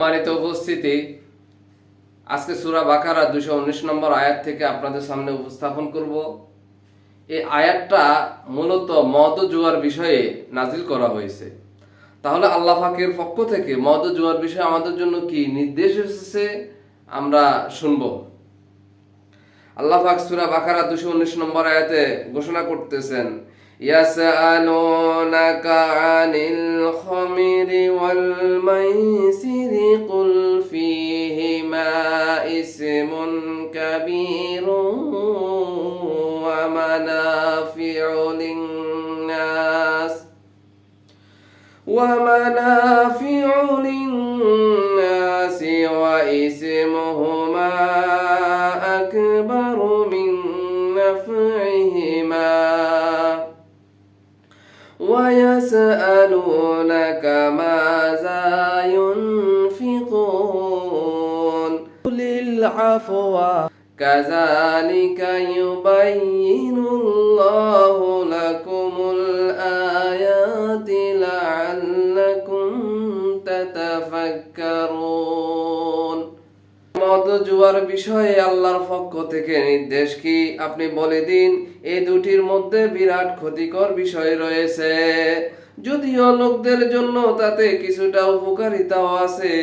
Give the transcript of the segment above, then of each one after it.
সম্মানিত উপস্থিতি, আজকে সুরা বাকারা দুশো উনিশ নম্বর আয়াত থেকে আপনাদের সামনে উপস্থাপন করব। এই আয়াতটা মূলত মদ জুয়ার বিষয়ে নাজিল করা হয়েছে। তাহলে আল্লাহ পাকের পক্ষ থেকে মদ জুয়ার বিষয়ে আমাদের জন্য কি নির্দেশ এসেছে আমরা শুনব। আল্লাহ পাক সূরা বাকারা 219 নম্বর আয়াতে ঘোষণা করতেছেন يسألونك عن الخمر والميسر قل فيهما إسم كبير ومنافع للناس ومنافع للناس وإسمهما أكبر من نفعهما ويسألونك ماذا ينفقون قل العفو. كذلك يبين الله لكم الآيات لعلكم تتفكرون. মদ জুয়ার বিষয়ে আল্লাহর পক্ষ থেকে নির্দেশ কি? আপনি বলে দিন, এই দুটির মধ্যে বিরাট ক্ষতিকর বিষয় রয়েছে। যদিও লোকদের জন্য তাতে কিছুটা উপকারিতাও আছে,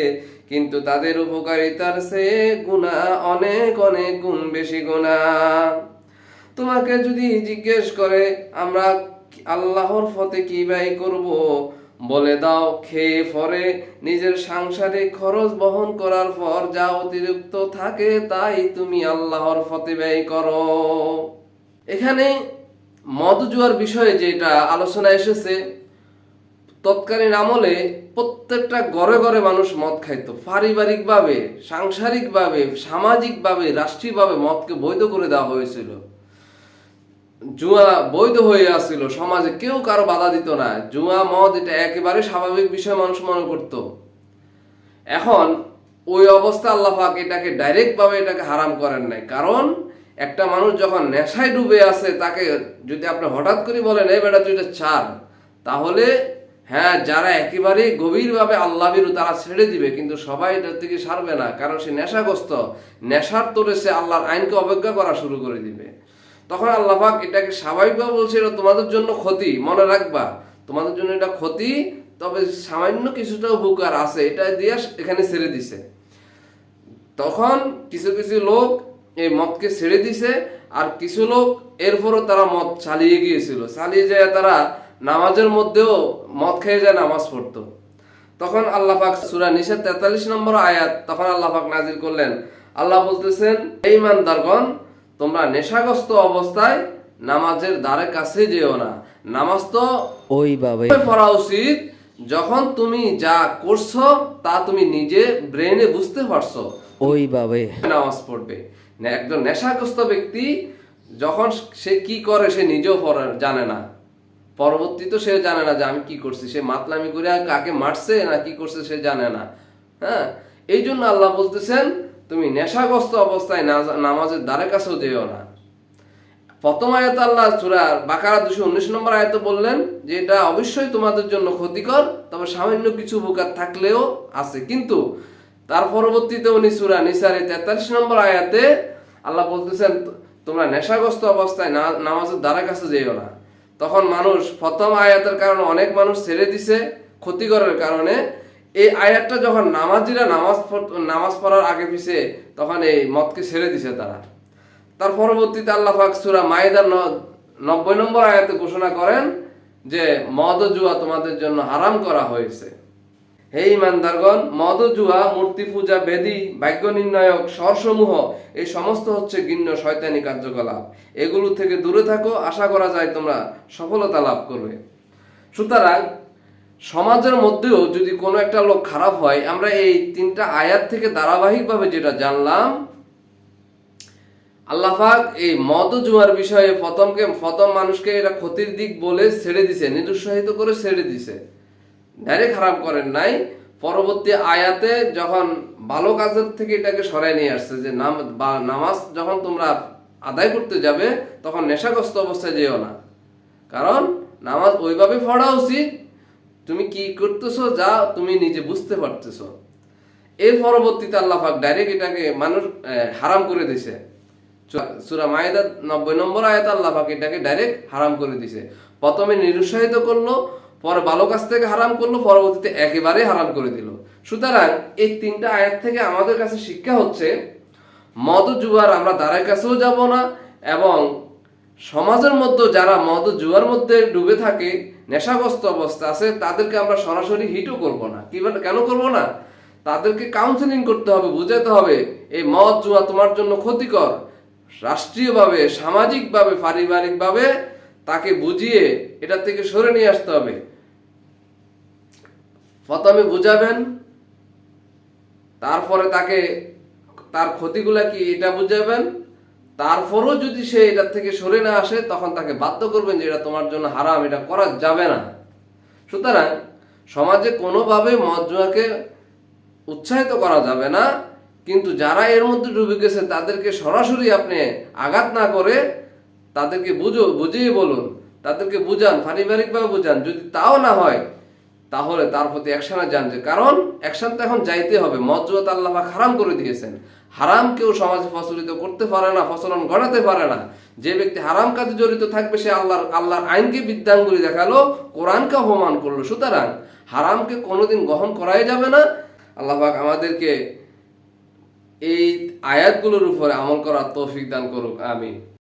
কিন্তু তাদের উপকারিতার চেয়ে গুণা অনেক অনেক গুণ বেশি গুণা। তোমাকে যদি জিজ্ঞেস করে, আমরা আল্লাহর ফতে কি ব্যয় করব? বলে দাও, খেয়ে পরে নিজের সাংসারিক খরচ বহন করার পর যা অতিরিক্ত থাকে তাই তুমি আল্লাহর ফতে ব্যয় করো। এখানে মদ জুয়ার বিষয়ে যেটা আলোচনা এসেছে, তৎকালীন আমলে প্রত্যেকটা ঘরে ঘরে মানুষ মদ খাইতো। পারিবারিকভাবে, সাংসারিকভাবে, সামাজিকভাবে, রাষ্ট্রীয়ভাবে মদকে বৈধ করে দেওয়া হয়েছিল। জুয়া বৈধ হয়ে আসছিল সমাজে কেউ কারও বাধা দিত না। জুয়া, মদ, এটা একেবারে স্বাভাবিক বিষয় মানুষ মনে করত। এখন ওই অবস্থা আল্লাহ পাক এটাকে ডাইরেক্ট ভাবে এটাকে হারাম করেন নাই। কারণ একটা মানুষ যখন নেশায় ডুবে আছে, তাকে যদি আপনি হঠাৎ করে বলেন, এই বেটা, তুই এটা ছাড়, তাহলে হ্যাঁ যারা একেবারে গভীরভাবে আল্লাহ বিরু তারা ছেড়ে দিবে, কিন্তু সবাই এটার থেকে সারবে না। কারণ সে নেশাগ্রস্ত। নেশার তোরে সে আল্লাহর আইনকে অবজ্ঞা করা শুরু করে দিবে। তখন আল্লাহ পাক এটাকে স্বাভাবিকভাবে বলছে, এটা তোমাদের জন্য ক্ষতি, মনে রাখবা। তোমাদের জন্য এটা ক্ষতি, তবে সামান্য কিছুটা উপকার আছে, এটা দিয়ে এখানে ছেড়ে দিছে। তখন কিছু কিছু লোক এই মদকে ছেড়ে দিছে, আর কিছু লোক এরপরও তারা মদ চালিয়ে গিয়েছিল। চালিয়ে যায় তারা নামাজের মধ্যেও মদ খেয়ে যায়, নামাজ পড়তো। তখন আল্লাহ পাক সূরা নিসা 43 নম্বর আয়াত, তখন আল্লাহ পাক নাজির করলেন। আল্লাহ বলতেছেন এই ইমানদারগণ তোমরা নেশাগ্রস্ত অবস্থায় নামাজের দ্বারে কাছে যেও না। নামাজ তো ওইভাবে পড়া উচিত। যখন তুমি যা করছ তা তুমি নিজে ব্রেনে বুঝতে পারছ। ওইভাবে নামাজ পড়বে। একজন নেশাগ্রস্ত ব্যক্তি যখন সে কি করে সে নিজেও জানে না। পরবর্তীতে সে জানে না যে আমি কি করছি। সে মাতলামি করে কাকে মারছে না কি করছে সে জানে না। হ্যাঁ? এই জন্য আল্লাহ বলতেছেন তুমি নেশাগ্রস্ত অবস্থায় নামাজের দ্বারে কাছেও যেও না। প্রথম আয়াত আল্লাহ চূড়ার বাকারা দুশো উনিশ নম্বর আয়াত বললেন যে এটা অবশ্যই তোমাদের জন্য ক্ষতিকর, তবে সামান্য কিছু উপকার থাকলেও আছে। কিন্তু তার পরবর্তীতে উনি চূড়া নিসারে তেতাল্লিশ নম্বর আয়াতে আল্লাহ বলতেছেন, তোমরা নেশাগ্রস্ত অবস্থায় নামাজের দ্বারা কাছে যেও না। তখন মানুষ প্রথম আয়াতের কারণে অনেক মানুষ ছেড়ে দিছে, ক্ষতিকরের কারণে। এই আয়াতটা যখন নামাজিরা নামাজ নামাজ পড়ার আগে পিছে তখন এই মদকে ছেড়ে দিছে তারা। তার পরবর্তীতে আল্লাহ সূরা মাইদার নব্বই নম্বর আয়াতে ঘোষণা করেন যে মদ জুয়া তোমাদের জন্য হারাম করা হয়েছে। হে ইমানদারগণ মদ জুয়া মূর্তি পূজা, বেদি, ভাগ্য নির্ণায়ক, স্বরসমূহ, এই সমস্ত হচ্ছে গিন্ন শয়তানি কার্যকলাপ। এগুলো থেকে দূরে থাকো, আশা করা যায় তোমরা সফলতা লাভ করবে। সুতরাং সমাজের মধ্যেও যদি কোনো একটা লোক খারাপ হয়, আমরা এই তিনটা আয়াত থেকে ধারাবাহিকভাবে যেটা জানলাম আল্লাহাক এই মদ জুয়ার বিষয়ে প্রথমকে, প্রথম মানুষকে এটা ক্ষতির দিক বলে ছেড়ে দিছে, নিরুৎসাহিত করে ছেড়ে দিছে। ডাইরেক্ট খারাপ করেন নাই। পরবর্তী আয়াতে যখন ভালো কাজের থেকে এটাকে সরাই নিয়ে আসছে, যে নাম, বা নামাজ যখন তোমরা আদায় করতে যাবে, তখন নেশাগ্রস্ত অবস্থায় যেও না। কারণ নামাজ ওইভাবে পড়া উচিত তুমি কি করতেছো? যা তুমি নিজে বুঝতে পারতেছো। এর পরবর্তীতে আল্লাহ পাক ডাইরেক্ট এটাকে মানুষ হারাম করে দিছে। সুরা মায়েদা নব্বই নম্বর আয়াত আল্লাহ পাক এটাকে ডাইরেক্ট হারাম করে দিছে। প্রথমে নিরুৎসাহিত করল, পরে ভালো কাছ থেকে হারাম করল, পরবর্তীতে একেবারে হারাম করে দিল। সুতরাং এই তিনটা আয়াত থেকে আমাদের কাছে শিক্ষা হচ্ছে মদ জুয়ার আমরা দ্বারের কাছেও যাব না, এবং সমাজের মধ্যে যারা মদ জুয়ার মধ্যে ডুবে থাকে নেশাগ্রস্ত অবস্থা আছে, তাদেরকে আমরা সরাসরি হিটও করব না। কীভাবে, কেন করব না? তাদেরকে কাউন্সেলিং করতে হবে বুঝাতে হবে, এই মদ জুয়া তোমার জন্য ক্ষতিকর। রাষ্ট্রীয়ভাবে, সামাজিকভাবে, পারিবারিকভাবে তাকে বুঝিয়ে এটা থেকে সরে নিয়ে আসতে হবে। প্রথমে বুঝাবেন, তারপরে তাকে, তার ক্ষতিগুলা কি এটা বুঝাবেন তারপরও যদি সে এটা থেকে সরে না আসে, তখন তাকে বাধ্য করবেন যে এটা তোমার জন্য হারাম, এটা করা যাবে না। সুতরাং সমাজে কোনোভাবে মদ জুয়াকে উৎসাহিত করা যাবে না, কিন্তু যারা এর মধ্যে ডুবে গেছে, তাদেরকে সরাসরি আপনি আঘাত না করে তাদেরকে বুঝো, বুঝিয়ে বলুন, তাদেরকে বুঝান, পারিবারিকভাবে বুঝান। যদি তাও না হয় তাহলে তার প্রতি অ্যাকশনে যান যে, কারণ অ্যাকশন তো এখন যাইতে হবে। মদ আল্লাহ হারাম করে দিয়েছেন। হারাম কেউ সমাজে প্রচলিত করতে পারে না, প্রচলন গড়াতে পারে না। যে ব্যক্তি হারাম কাজে জড়িত থাকবে, সে আল্লাহর আল্লাহর আইনকে বিদ্যাঙ্গুলি দেখাল, কোরআনকে অপমান করল। সুতরাং হারামকে কোনোদিন গ্রহণ করাই যাবে না। আল্লাহবাক আমাদেরকে এই আয়াতগুলোর উপরে আমল করার তৌফিক দান করুক। আমিন।